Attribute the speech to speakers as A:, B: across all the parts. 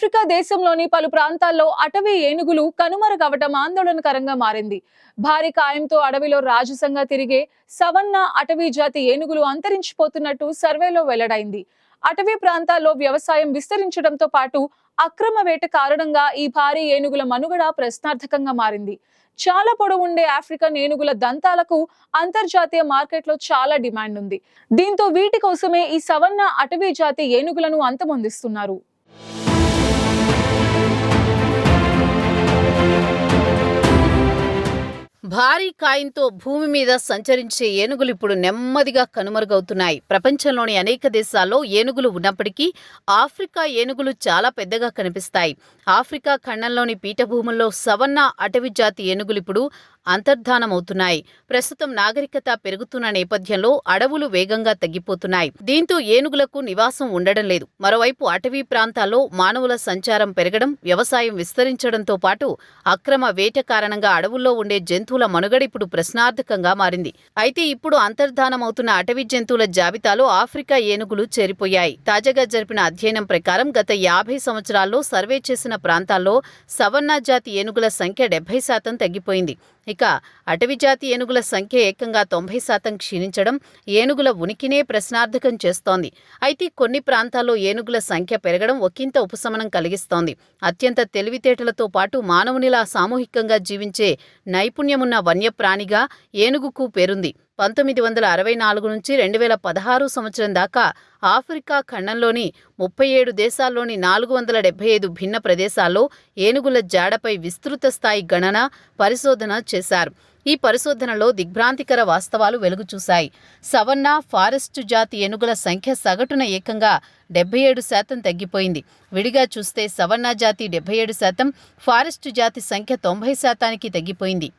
A: Africa దేశంలోని పలు ప్రాంతాల్లో అటవీ ఏనుగులు కనుమరుగవటం ఆందోళనకరంగా మారింది. భారీ కాయంతో అడవిలో రాజసంగా తిరిగే సవన్నా అటవీ జాతి ఏనుగులు అంతరించిపోతున్నట్టు సర్వేలో వెల్లడైంది. అటవీ ప్రాంతాల్లో వ్యవసాయం విస్తరించడంతో పాటు అక్రమ వేట కారణంగా ఈ భారీ ఏనుగుల మనుగడ ప్రశ్నార్థకంగా మారింది. చాలా పొడవుండే ఆఫ్రికన్ ఏనుగుల దంతాలకు అంతర్జాతీయ మార్కెట్లో చాలా డిమాండ్ ఉంది. దీంతో వీటి కోసమే ఈ సవన్న అటవీ జాతి ఏనుగులను అంతమొందిస్తున్నారు.
B: కాయంతో భూమి మీద సంచరించే ఏనుగులు ఇప్పుడు నెమ్మదిగా కనుమరుగవుతున్నాయి. ప్రపంచంలోని అనేక దేశాల్లో ఏనుగులు ఉన్నప్పటికీ ఆఫ్రికా ఏనుగులు చాలా పెద్దగా కనిపిస్తాయి. ఆఫ్రికా ఖండంలోని పీఠభూముల్లో సవన్నా అటవీ జాతి ఏనుగులు ఇప్పుడు అంతర్ధానమవుతున్నాయి. ప్రస్తుతం నాగరికత పెరుగుతున్న నేపథ్యంలో అడవులు వేగంగా తగ్గిపోతున్నాయి. దీంతో ఏనుగులకు నివాసం ఉండడం లేదు. మరోవైపు అటవీ ప్రాంతాల్లో మానవుల సంచారం పెరగడం వ్యవసాయం విస్తరించడంతో పాటు అక్రమ వేట కారణంగా అడవుల్లో ఉండే జంతువుల మనుగడ ఇప్పుడు ప్రశ్నార్థకంగా మారింది. అయితే ఇప్పుడు అంతర్ధానమవుతున్న అటవీ జంతువుల జాబితాలో ఆఫ్రికా ఏనుగులు చేరిపోయాయి. తాజాగా జరిపిన అధ్యయనం ప్రకారం గత యాభై సంవత్సరాల్లో సర్వే చేసిన ప్రాంతాల్లో సవన్నా జాతి ఏనుగుల సంఖ్య డెబ్బై శాతం తగ్గిపోయింది. ఇక అటవీజాతి ఏనుగుల సంఖ్య ఏకంగా తొంభై శాతం క్షీణించడం ఏనుగుల ఉనికినే ప్రశ్నార్థకం చేస్తోంది. అయితే కొన్ని ప్రాంతాల్లో ఏనుగుల సంఖ్య పెరగడం ఒకంత ఉపశమనం కలిగిస్తోంది. అత్యంత తెలివితేటలతో పాటు మానవునిలా సామూహికంగా జీవించే నైపుణ్యమున్న వన్యప్రాణిగా ఏనుగుకు పేరుంది. పంతొమ్మిది వందల అరవై నాలుగు నుంచి రెండు వేల పదహారు సంవత్సరం దాకా ఆఫ్రికా ఖండంలోని ముప్పై ఏడు దేశాల్లోని నాలుగు వందల డెబ్బై ఐదు భిన్న ప్రదేశాల్లో ఏనుగుల జాడపై విస్తృత స్థాయి గణన పరిశోధన చేశారు. ఈ పరిశోధనలో దిగ్భ్రాంతికర వాస్తవాలు వెలుగుచూశాయి. సవన్నా ఫారెస్ట్ జాతి ఏనుగుల సంఖ్య సగటున ఏకంగా డెబ్బై ఏడు శాతం తగ్గిపోయింది. విడిగా చూస్తే సవన్నా జాతి డెబ్బై ఏడు శాతం ఫారెస్ట్ జాతి సంఖ్య తొంభై శాతానికి తగ్గిపోయింది.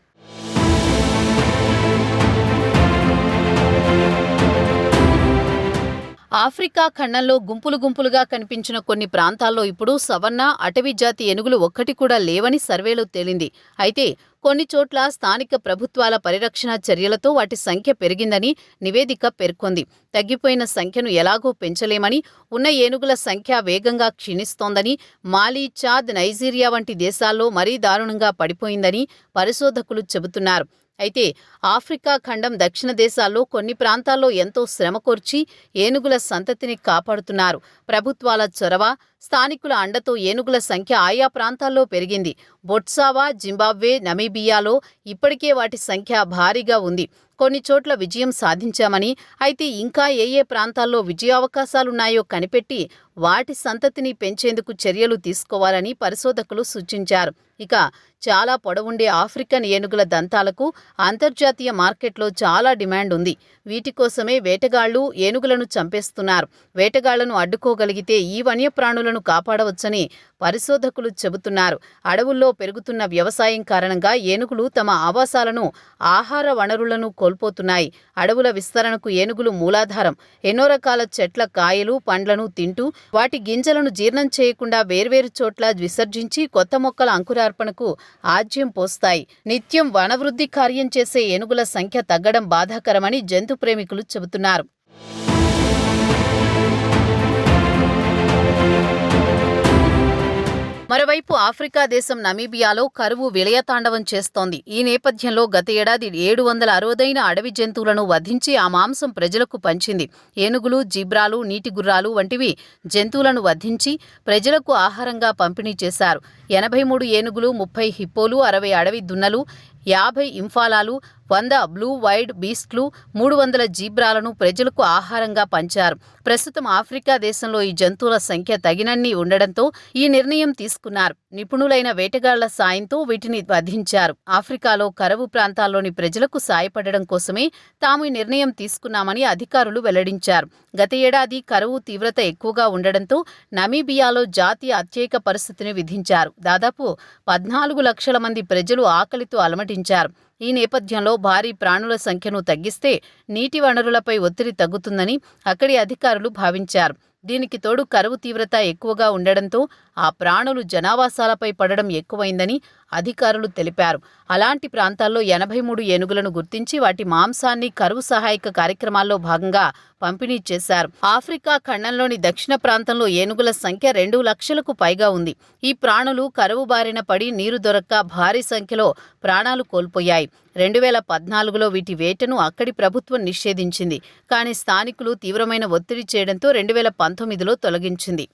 B: ఆఫ్రికా ఖండంలో గుంపులు గుంపులుగా కనిపించిన కొన్ని ప్రాంతాల్లో ఇప్పుడు సవర్ణ అటవీ జాతి ఏనుగులు ఒక్కటి కూడా లేవని సర్వేలో తేలింది. అయితే కొన్ని చోట్ల స్థానిక ప్రభుత్వాల పరిరక్షణ చర్యలతో వాటి సంఖ్య పెరిగిందని నివేదిక పేర్కొంది. తగ్గిపోయిన సంఖ్యను ఎలాగో పెంచలేమని ఉన్న ఏనుగుల సంఖ్య వేగంగా క్షీణిస్తోందని మాలి చాద్ నైజీరియా వంటి దేశాల్లో మరీ దారుణంగా పడిపోయిందని పరిశోధకులు చెబుతున్నారు. అయితే ఆఫ్రికా ఖండం దక్షిణ దేశాల్లో కొన్ని ప్రాంతాల్లో ఎంతో శ్రమకొర్చి ఏనుగుల సంతతిని కాపాడుతున్నారు. ప్రభుత్వాల చొరవ స్థానికుల అండతో ఏనుగుల సంఖ్య ఆయా ప్రాంతాల్లో పెరిగింది. బొట్సావా జింబాబ్వే నమీబియాలో ఇప్పటికే వాటి సంఖ్య భారీగా ఉంది. కొన్ని చోట్ల విజయం సాధించామని అయితే ఇంకా ఏ ఏ ప్రాంతాల్లో విజయావకాశాలున్నాయో కనిపెట్టి వాటి సంతతిని పెంచేందుకు చర్యలు తీసుకోవాలని పరిశోధకులు సూచించారు. ఇక చాలా పొడవుండే ఆఫ్రికన్ ఏనుగుల దంతాలకు అంతర్జాతీయ మార్కెట్లో చాలా డిమాండ్ ఉంది. వీటి కోసమే వేటగాళ్ళు ఏనుగులను చంపేస్తున్నారు. వేటగాళ్ళను అడ్డుకోగలిగితే ఈ వన్యప్రాణులను కాపాడవచ్చని పరిశోధకులు చెబుతున్నారు. అడవుల్లో పెరుగుతున్న వ్యవసాయం కారణంగా ఏనుగులు తమ ఆవాసాలను ఆహార వనరులను కోల్పోతున్నాయి. అడవుల విస్తరణకు ఏనుగులు మూలాధారం. ఎన్నో రకాల చెట్ల కాయలు పండ్లను తింటూ వాటి గింజలను జీర్ణం చేయకుండా వేర్వేరు చోట్ల విసర్జించి కొత్త మొక్కల అంకురార్పణకు ఆజ్యం పోస్తాయి. నిత్యం వనవృద్ధి కార్యం చేసే ఏనుగుల సంఖ్య తగ్గడం బాధాకరమని జంతు ప్రేమికులు చెబుతున్నారు. మరోవైపు ఆఫ్రికా దేశం నమీబియాలో కరువు విలయతాండవం చేస్తోంది. ఈ నేపథ్యంలో గత ఏడాది ఏడు వందల అరవదైన అడవి జంతువులను వధించి ఆ మాంసం ప్రజలకు పంచింది. ఏనుగులు జిబ్రాలు నీటి గుర్రాలు వంటివి జంతువులను వధించి ప్రజలకు ఆహారంగా పంపిణీ చేశారు. ఎనభై మూడు ఏనుగులు ముప్పై హిప్పోలు అరవై అడవి దున్నలు యాభై ఇంఫాలాలు వంద బ్లూ వైడ్ బీస్ట్లు మూడు వందల జీబ్రాలను ప్రజలకు ఆహారంగా పంచారు. ప్రస్తుతం ఆఫ్రికా దేశంలో ఈ జంతువుల సంఖ్య తగినన్ని ఉండడంతో ఈ నిర్ణయం తీసుకున్నారు. నిపుణులైన వేటగాళ్ళ సాయంతో వీటిని వధించారు. ఆఫ్రికాలో కరవు ప్రాంతాల్లోని ప్రజలకు సాయపడడం కోసమే తాము ఈ నిర్ణయం తీసుకున్నామని అధికారులు వెల్లడించారు. గత ఏడాది కరువు తీవ్రత ఎక్కువగా ఉండడంతో నమీబియాలో జాతీయ అత్యేక పరిస్థితిని విధించారు. దాదాపు పద్నాలుగు లక్షల మంది ప్రజలు ఆకలితో అలమటించారు. ఈ నేపథ్యంలో భారీ ప్రాణుల సంఖ్యను తగ్గిస్తే నీటి వనరులపై ఒత్తిడి తగ్గుతుందని అక్కడి అధికారులు భావించారు. దీనికి తోడు కరువు తీవ్రత ఎక్కువగా ఉండడంతో ఆ ప్రాణులు జనావాసాలపై పడడం ఎక్కువైందని అధికారులు తెలిపారు. అలాంటి ప్రాంతాల్లో ఎనభై మూడు ఏనుగులను గుర్తించి వాటి మాంసాన్ని కరువు సహాయక కార్యక్రమాల్లో భాగంగా పంపిణీ చేశారు. ఆఫ్రికా ఖండంలోని దక్షిణ ప్రాంతంలో ఏనుగుల సంఖ్య రెండు లక్షలకు పైగా ఉంది. ఈ ప్రాణులు కరువు బారిన పడి నీరు దొరక్క భారీ సంఖ్యలో ప్రాణాలు కోల్పోయాయి. రెండు వేల పద్నాలుగులో వీటి వేటను అక్కడి ప్రభుత్వం నిషేధించింది. కానీ స్థానికులు తీవ్రమైన ఒత్తిడి చేయడంతో రెండు వేల పంతొమ్మిదిలో తొలగించింది.